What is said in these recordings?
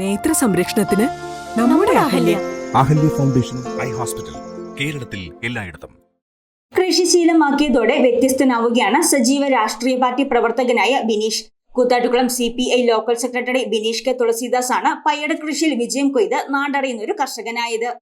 നേത്ര സംരക്ഷണത്തിന് നമ്മുടെ Ahalya. Ahalya. Foundation eye hospital കേരളത്തിൽ എല്ലായിടത്തും. കൃഷിശീലമാക്കിയതോടെ വ്യത്യസ്തനാവുകയാണ് സജീവ രാഷ്ട്രീയ പാർട്ടി പ്രവർത്തകനായ Bineesh. Koothattukulam C P I local secretary Bineesh K. Thulasidas ആണ് പയ്യട കൃഷിയിൽ വിജയം കൊയ്ത് നാടറിയുന്ന ഒരു കർഷകനായത്.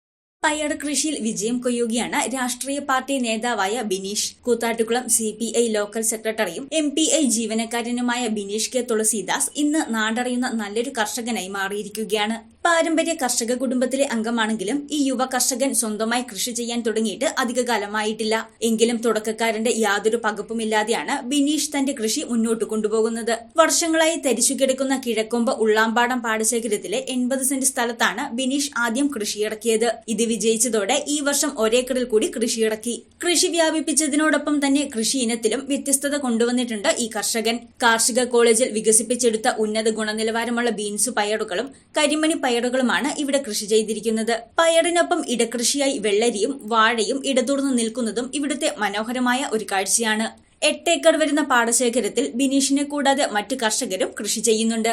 പയ്യട കൃഷിയിൽ വിജയം കൊയ്യുകയാണ് രാഷ്ട്രീയ പാർട്ടി നേതാവായ Bineesh. Koothattukulam C P I local സെക്രട്ടറിയും എം പി ഐ ജീവനക്കാരനുമായ ബിനീഷ് കെ. തുളസീദാസ് ഇന്ന് നാടറിയുന്ന നല്ലൊരു കർഷകനായി മാറിയിരിക്കുകയാണ്. പാരമ്പര്യ കർഷക കുടുംബത്തിലെ അംഗമാണെങ്കിലും ഈ യുവ കർഷകൻ സ്വന്തമായി കൃഷി ചെയ്യാൻ തുടങ്ങിയിട്ട് അധിക കാലമായിട്ടില്ല എങ്കിലും തുടക്കക്കാരന്റെ യാതൊരു പകപ്പുമില്ലാതെയാണ് ബിനീഷ് തന്റെ കൃഷി മുന്നോട്ട് കൊണ്ടുപോകുന്നത്. വർഷങ്ങളായി തരിച്ചു കിടക്കുന്ന കിഴക്കൊമ്പ് ഉള്ളാമ്പാടം പാടശേഖരത്തിലെ എൺപത് സെന്റ് സ്ഥലത്താണ് ബിനീഷ് ആദ്യം കൃഷിയിറക്കിയത്. ഇത് വിജയിച്ചതോടെ ഈ വർഷം ഒരേക്കറിൽ കൂടി കൃഷിയിറക്കി. കൃഷി വ്യാപിപ്പിച്ചതിനോടൊപ്പം തന്നെ കൃഷി ഇനത്തിലും വ്യത്യസ്തത കൊണ്ടുവന്നിട്ടുണ്ട് ഈ കർഷകൻ. കാർഷിക കോളേജിൽ വികസിപ്പിച്ചെടുത്ത ഉന്നത ഗുണനിലവാരമുള്ള ബീൻസ് പയറുകളും കരിമണി പയറുകളുമാണ് ഇവിടെ കൃഷി ചെയ്തിരിക്കുന്നത്. പയറിനൊപ്പം ഇടകൃഷിയായി വെള്ളരിയും വാഴയും ഇടതൂർന്നു നിൽക്കുന്നതും ഇവിടുത്തെ മനോഹരമായ ഒരു കാഴ്ചയാണ്. എട്ട് ഏക്കർ വരുന്ന പാടശേഖരത്തിൽ ബിനീഷിനെ കൂടാതെ മറ്റു കർഷകരും കൃഷി ചെയ്യുന്നുണ്ട്.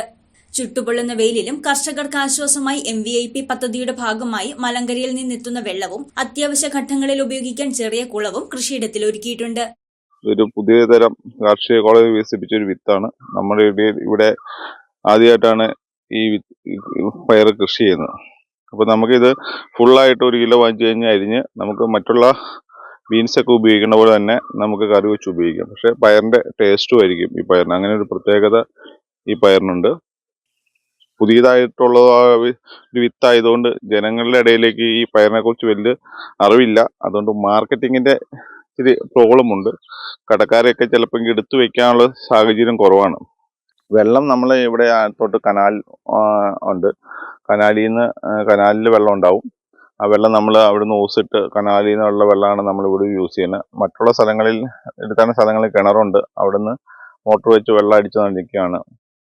ചുട്ടുപൊള്ളുന്ന വെയിലിലും കർഷകർക്ക് ആശ്വാസമായി എം വി ഐ പി പദ്ധതിയുടെ ഭാഗമായി മലങ്കരയിൽ നിന്നെത്തുന്ന വെള്ളവും അത്യാവശ്യ ഘട്ടങ്ങളിൽ ഉപയോഗിക്കാൻ ചെറിയ കുളവും കൃഷിയിടത്തിൽ ഒരുക്കിയിട്ടുണ്ട്. ഒരു പുതിയ തരം കാർഷിക കോളേജ് വികസിപ്പിച്ച ഒരു വിത്താണ്. നമ്മുടെ ഇവിടെ ആദ്യമായിട്ടാണ് ഈ പയർ കൃഷി ചെയ്യുന്നത്. അപ്പോൾ നമുക്കിത് ഫുള്ളായിട്ട് ഒരു കിലോ വാങ്ങിച്ചു കഴിഞ്ഞാൽ അരിഞ്ഞ് നമുക്ക് മറ്റുള്ള ബീൻസൊക്കെ ഉപയോഗിക്കുന്ന പോലെ തന്നെ നമുക്ക് കറി വെച്ച് ഉപയോഗിക്കാം. പക്ഷേ പയറിന്റെ ടേസ്റ്റും ആയിരിക്കും ഈ പയറിന്. അങ്ങനെ ഒരു പ്രത്യേകത ഈ പയറിനുണ്ട്. പുതിയതായിട്ടുള്ള ഒരു വിത്തായതുകൊണ്ട് ജനങ്ങളുടെ ഇടയിലേക്ക് ഈ പയറിനെ കുറിച്ച് വലിയ അറിവില്ല. അതുകൊണ്ട് മാർക്കറ്റിങ്ങിന്റെ ഇച്ചിരി പ്രോബ്ലം ഉണ്ട്. കടക്കാരെയൊക്കെ ചിലപ്പോൾ എടുത്തു വെക്കാനുള്ള സാഹചര്യം കുറവാണ്. വെള്ളം നമ്മൾ ഇവിടെ തൊട്ട് കനാൽ ഉണ്ട്. കനാലിൽ നിന്ന് കനാലിൽ വെള്ളം ഉണ്ടാവും. ആ വെള്ളം നമ്മൾ അവിടുന്ന് ഓസിട്ട് കനാലിൽ നിന്നുള്ള വെള്ളമാണ് നമ്മൾ ഇവിടെ യൂസ് ചെയ്യുന്നത് മറ്റുള്ള സ്ഥലങ്ങളിൽ എടുക്കുന്ന സ്ഥലങ്ങളിൽ കിണറുണ്ട്. അവിടുന്ന് മോട്ടോർ വെച്ച് വെള്ളം അടിച്ചു നിൽക്കുകയാണ്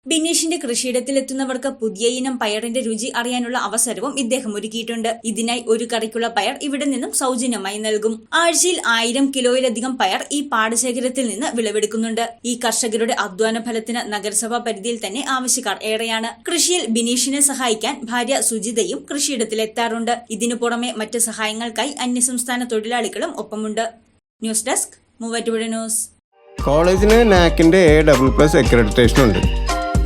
ബിനീഷിന്റെ കൃഷിയിടത്തിലെത്തുന്നവർക്ക് പുതിയ ഇനം പയറിന്റെ രുചി അറിയാനുള്ള അവസരവും ഇദ്ദേഹം ഒരുക്കിയിട്ടുണ്ട്. ഇതിനായി ഒരു കറിക്കുള്ള പയർ ഇവിടെ നിന്നും സൗജന്യമായി നൽകും. ആഴ്ചയിൽ ആയിരം കിലോയിലധികം പയർ ഈ പാടശേഖരത്തിൽ നിന്ന് വിളവെടുക്കുന്നുണ്ട്. ഈ കർഷകരുടെ അധ്വാന ഫലത്തിന് നഗരസഭാ പരിധിയിൽ തന്നെ ആവശ്യക്കാർ ഏറെയാണ്. കൃഷിയിൽ ബിനീഷിനെ സഹായിക്കാൻ ഭാര്യ സുജിതയും കൃഷിയിടത്തിൽ കൃഷിയിടത്തിലെത്താറുണ്ട് ഇതിനു പുറമെ മറ്റ് സഹായങ്ങൾക്കായി അന്യസംസ്ഥാന തൊഴിലാളികളും ഒപ്പമുണ്ട്. News desk Muvattupuzha news. കോളേജിന് നാക്കിന്റെ എ ഡബിൾ പ്ലസ് അക്രഡിറ്റേഷൻ ഉണ്ട്.